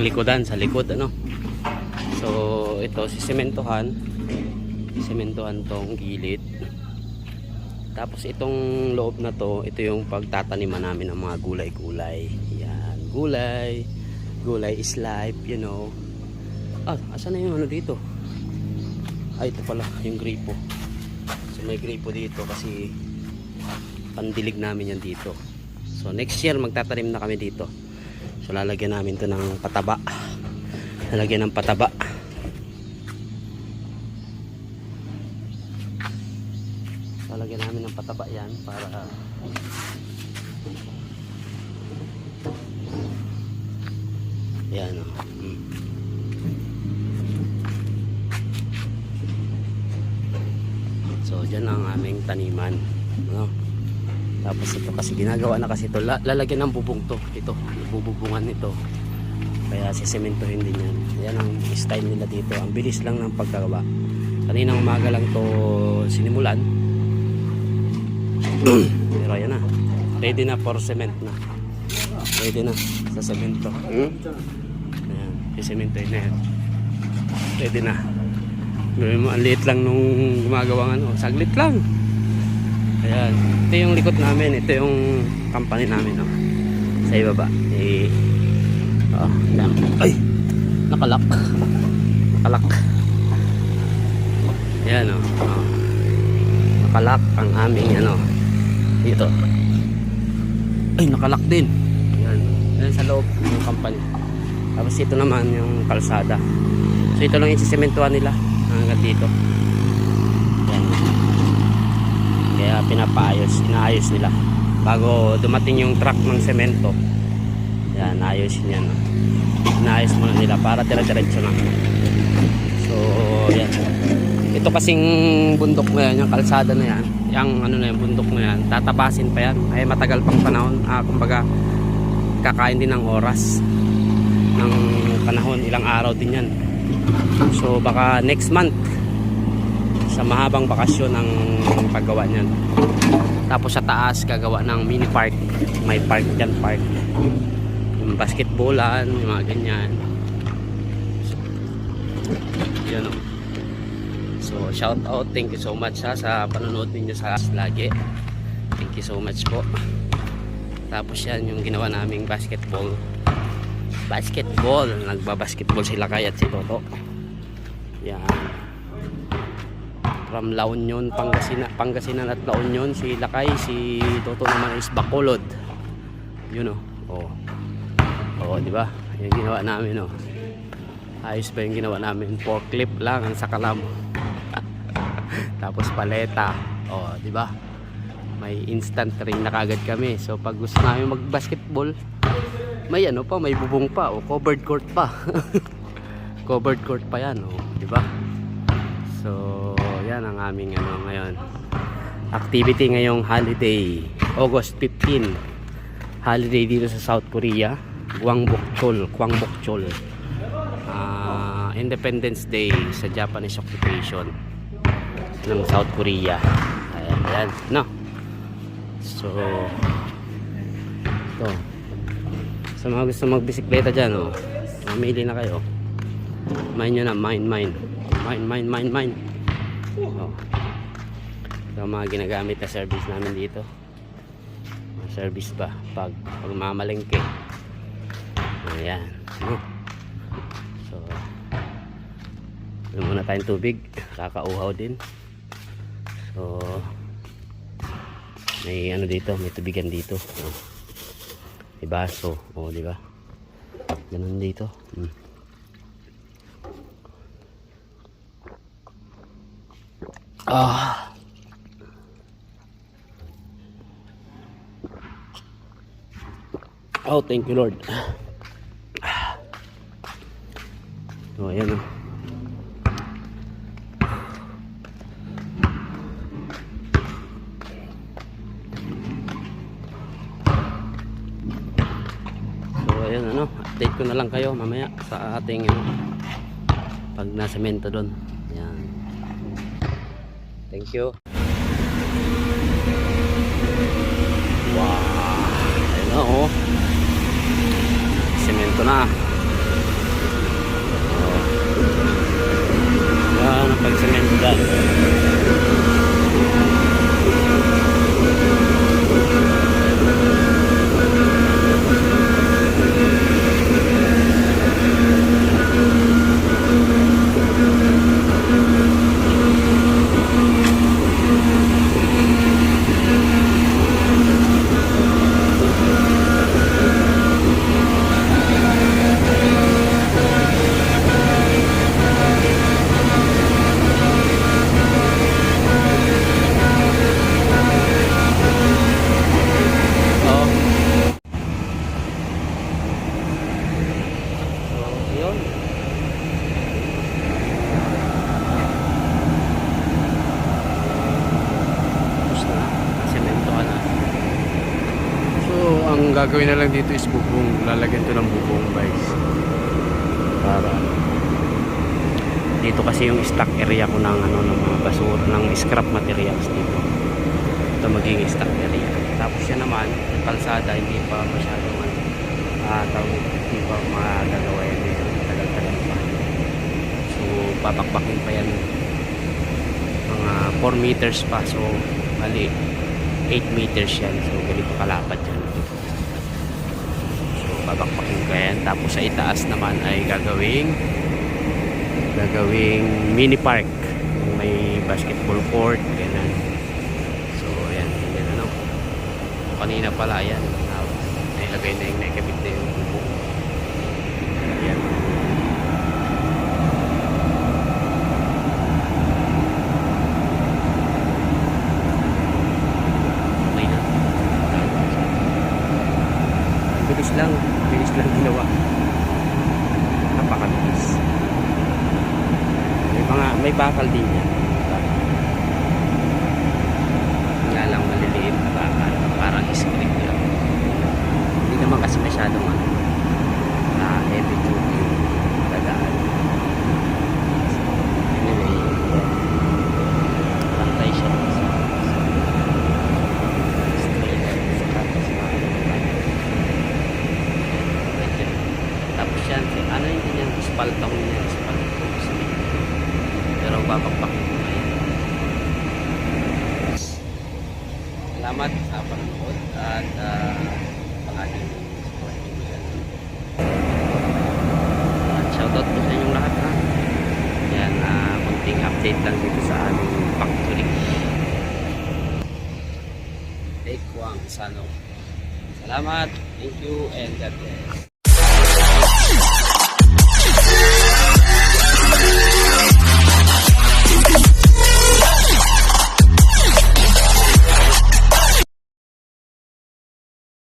likodan, sa likod ano. So ito sisementohan. Sisementohan tong gilid. Tapos itong loob na to, ito yung pagtataniman namin ng mga gulay-gulay. Yan, gulay. Gulay is life, you know. Ah, asan na yung ano dito? Ay, ito pala, yung gripo. So may gripo dito kasi pandilig namin yan dito. So next year magtatanim na kami dito. So lalagyan namin to ng pataba. Lalagyan ng pataba. Lalagyan namin ng pataba yan para Yan o. Mm. So dyan ang aming taniman. No? Tapos ito kasi ginagawa na kasi ito. La- lalagyan ng bubong to. Ito. Bububungan nito. Kaya sisementohin din yan. Yan ang style nila dito. Ang bilis lang ng paggawa. Kaninang umaga lang to sinimulan. Pero ayan na. Ready na for cement na. Ready na sa semento. Hmm? Ayan. Sisementohin na yan. Ready na. Gawin mo, ang liit lang nung gumagawang ano. Saglit lang. Ayan. Ito yung likod namin. Ito yung company namin. No? Sa ibaba. Eh, oh, yan. Ay! Nakalak. Nakalak. Ayan o. Oh. Oh. Nakalak ang aming ano. Dito. Ay, nakalak din. Ayan. Ayan sa loob ng company. Tapos ito naman yung kalsada. So ito lang yung sisementuhan nila hanggang dito. Ayan. Kaya pinapaayos, inaayos nila. Bago dumating yung truck ng semento. Yan, ayos yan. no. Inaayos muna nila para dire-diretso na. So, yan. Ito kasing bundok na yan, yung kalsada na yan, yung ano na yung bundok na yan, tatabasin pa yan. Ay matagal pang panahon. Ah, kumbaga, kakain din ng oras ng panahon, ilang araw din yan. So, baka next month, sa mahabang bakasyon ng paggawa niyan. Tapos sa taas gagawa ng mini park. May park dyan, park. Yung basketballan, yung mga ganyan. Yun o. So, shout out. Thank you so much ha, sa panonood ninyo sa lagi. Thank you so much po. Tapos yan yung ginawa naming basketball. Basketball. Nagbabasketball sila kay at si Toto. Yan from La Union, Pangasinan, Pangasinan at La Union, si Lakay, si Toto naman is Bacolod. Yun oh. Oh. Oh, di ba? Yung ginawa namin oh. Ayos pa yung ginawa namin. Forklift lang ang sakalam. Tapos paleta. Oh, di ba? May instant ring na kagad kami. So pag gusto namin mag-basketball, may ano pa, may bubong pa, o covered court pa. covered court pa 'yan, oh, di ba? So, yan ang aming ano ngayon. Activity ngayong holiday, August 15. Holiday dito sa South Korea, Gwangbokchol, Gwangbokchol. Ah, Independence Day sa Japanese occupation ng South Korea. Ayan, ayan, no. So, ito. Sa mga gusto magbisikleta dyan, oh, mamili na kayo. Mine nyo na, mine, mine. Mine, mine, mine, mine. Oh. Ito ang mga ginagamit na service namin dito. Service pa pag, pag mamalengke. Ayan. No? So, ano muna tayong tubig. Kakauhaw din. So, may ano dito, may tubigan dito. Oh. May baso. O, oh, di ba? Ganun dito. Hmm. Ah. Oh, thank you Lord. Oh, ayan oh. So, ayan ano, update ko na lang kayo mamaya sa ating ano, pag nasemento doon. Thank you. Wow. Ayun na oh. Semento na. Gagawin na lang dito is bubong. Lalagyan to ng bubong guys. para dito kasi yung stock area ko ng ano ng mga basura ng scrap materials dito. Ito magiging stock area. Tapos yan naman yung kalsada hindi pa masyadong ano ah tawag hindi pa magagawa yan eh tagal-tagal pa. So papakpakin pa yan. Mga 4 meters pa. So mali 8 meters yan. So ganito kalapad yan so babakpakin ko yan tapos sa itaas naman ay gagawing gagawing mini park. May basketball court ganun. So ayan yan ano. Kanina pala ayan. Nailagay na yung nakabit na yung bubo ayan okay na bilis lang bilis lang ginawa napakabilis may mga may bakal din yan nga lang maliliit na bakal parang script yan hindi naman kasi masyadong ano na heavy duty yung dadaan so, anyway pantay siya sa straight sa tapos na tapos yan ano yung ganyan spaltong niya spaltong pero babakbakin ko na yan salamat sa panonood at uh, nyo yan at shoutout po sa inyong lahat ha? Yan uh, kunting update lang dito sa aming factory. Take Sano salamat. Thank you and God bless